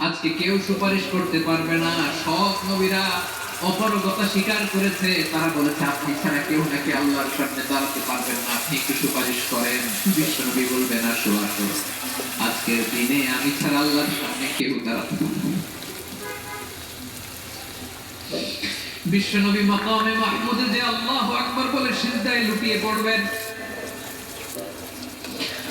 আজকে কেউ সুপারিশ করতে পারবে না। সব নবীরা অপরগতা স্বীকার করেছে। তারা বলেছে, আপনি ছাড়া কেউ নাকি আল্লাহর সামনে দাঁড়াতে পারবেন না। আপনি একটু সুপারিশ করেন। বিশ্বনবী বলবেন, আসো আসো। আজকের দিনে আমি ছাড়া আল্লাহর সামনে কেউ দাঁড়াতে। বিশ্বনবী মাকামে মাহমুদে যে আল্লাহু আকবার বলে সিজদায় লুটিয়ে পড়বেন।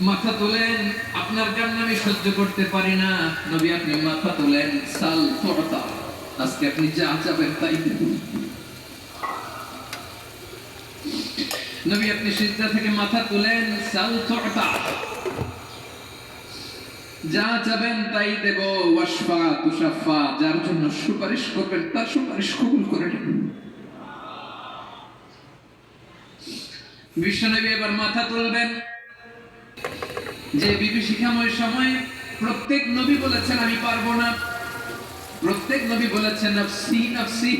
মাথা তোলেন, আপনার কান্না আমি সহ্য করতে পারি না। নবী, আপনি মাথা তোলেন, সাল তোরতা আজকে আপনি যা চাবেন তাই নবী, আপনি সিজদা থেকে মাথা তুলেন, সাল তোরতা যা চাবেন তাই দেব ওয়াসফা তুষাফা যার জন্য সুপারিশ করবেন, তার সুপারিশ কবুল করে নেবেন। বিশ্বনবী এবার মাথা তুলবেন। যে বিভীষিকাময় সময় প্রত্যেক নবী বলেছেন, আমি পারব না। প্রত্যেক নবী বলেছেন, নফসি নফসি,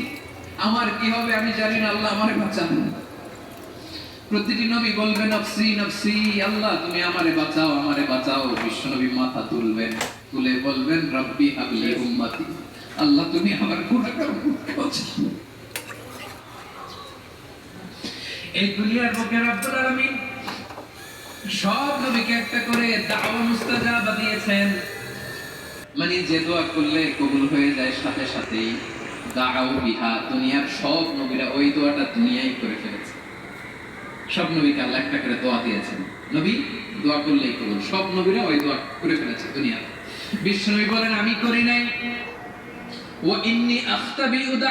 আমার কি হবে আমি জানি না, আল্লাহ আমারে বাঁচান। প্রতিটি নবী নফসি নফসি, আল্লাহ, তুমি আমারে বাঁচাও আমারে বাঁচাও। বিশ্বনবী মাথা তুলবেন, তুলে বলবেন, রব্বি হাবলি আল্লাহ তুমি আমার গুনাহগার এই দুনিয়ার সব নবীকে একটা করে দিয়েছেন মানে যে দোয়া করলে কবুল হয়ে যায়, সাথে সাথেই দাও বিহা, দুনিয়ার সব নবীরা ওই দোয়াটা দুনিয়াই করে ফেলেছে। সব নবীকে আল্লাহ একটা করে দোয়া দিয়েছেন। নবী, দোয়া করলেই কবুল। সব নবীরা ওই দোয়া করে ফেলেছে দুনিয়া বিশ্ব নবী বলেন, আমি করি নাই। ও ইন্নি আখতাবি উদা